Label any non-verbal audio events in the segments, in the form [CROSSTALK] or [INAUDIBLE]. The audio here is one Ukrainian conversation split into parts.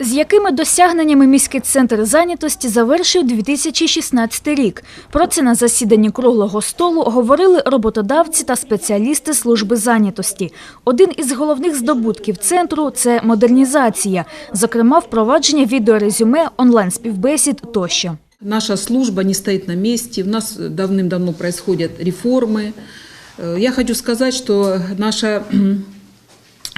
З якими досягненнями міський центр зайнятості завершив 2016 рік? Про це на засіданні круглого столу говорили роботодавці та спеціалісти служби зайнятості. Один із головних здобутків центру це модернізація, зокрема впровадження відеорезюме, онлайн-співбесід тощо. Наша служба не стоит на месте, у нас давным-давно происходят реформы. Э, Я хочу сказать, что наша кхм, [CLEARS THROAT]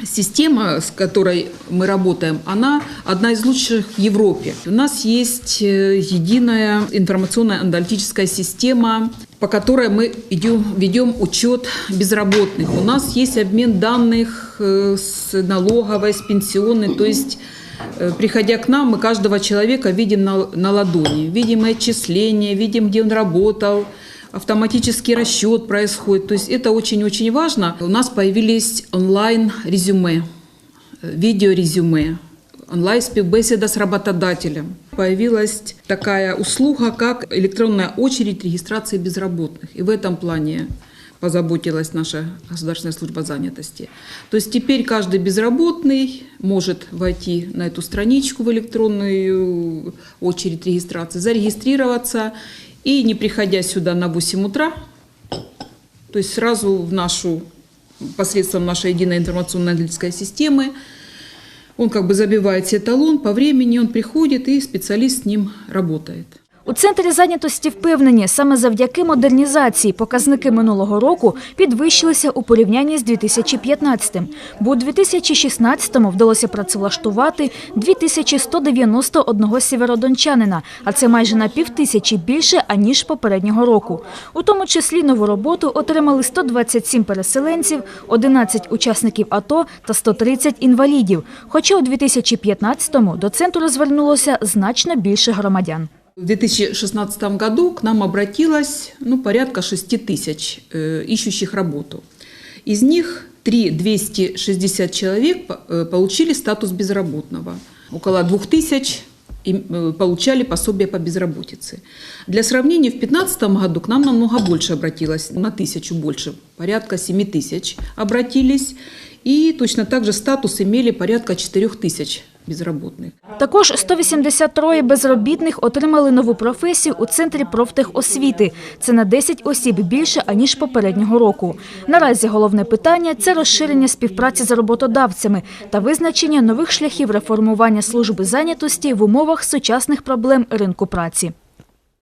система, с которой мы работаем, она одна из лучших в Европе. У нас есть э, единая информационно-аналитическая система, по которой мы идем, ведем учет безработных. У нас есть обмен данных э, с налоговой, с пенсионной, то есть Э, Приходя к нам, мы каждого человека видим на, на ладони, видим отчисления, видим, где он работал, автоматический расчет происходит. То есть это очень-очень важно. У нас появились онлайн-резюме, видеорезюме, онлайн-співбесіда с работодателем. Появилась такая услуга, как электронная очередь регистрации безработных. И в этом плане позаботилась наша государственная служба занятости. То есть теперь каждый безработный может войти на эту страничку в электронную очередь регистрации, зарегистрироваться и не приходя сюда на 8 утра, то есть сразу в нашу, посредством нашей единой информационной аналитической системы, он как бы забивает себе талон, по времени он приходит и специалист с ним работает. У центрі зайнятості впевнені, саме завдяки модернізації показники минулого року підвищилися у порівнянні з 2015-м, бо у 2016-му вдалося працевлаштувати 2191 сєвєродончанина, а це майже на півтисячі більше, аніж попереднього року. У тому числі нову роботу отримали 127 переселенців, 11 учасників АТО та 130 інвалідів. Хоча у 2015-му до центру звернулося значно більше громадян. В 2016 году к нам обратилось ну, порядка 6 тысяч э, ищущих работу. Из них 3 260 человек э, получили статус безработного. Около 2000 им, э, получали пособие по безработице. Для сравнения, в 2015 году к нам намного больше обратилось, на тысячу больше, порядка 7 тысяч обратились. И точно так же статус имели порядка 4 тысяч безработных. Також 183 безробітних отримали нову професію у центрі профтехосвіти. Це на 10 осіб більше, аніж попереднього року. Наразі головне питання – це розширення співпраці з роботодавцями та визначення нових шляхів реформування служби зайнятості в умовах сучасних проблем ринку праці.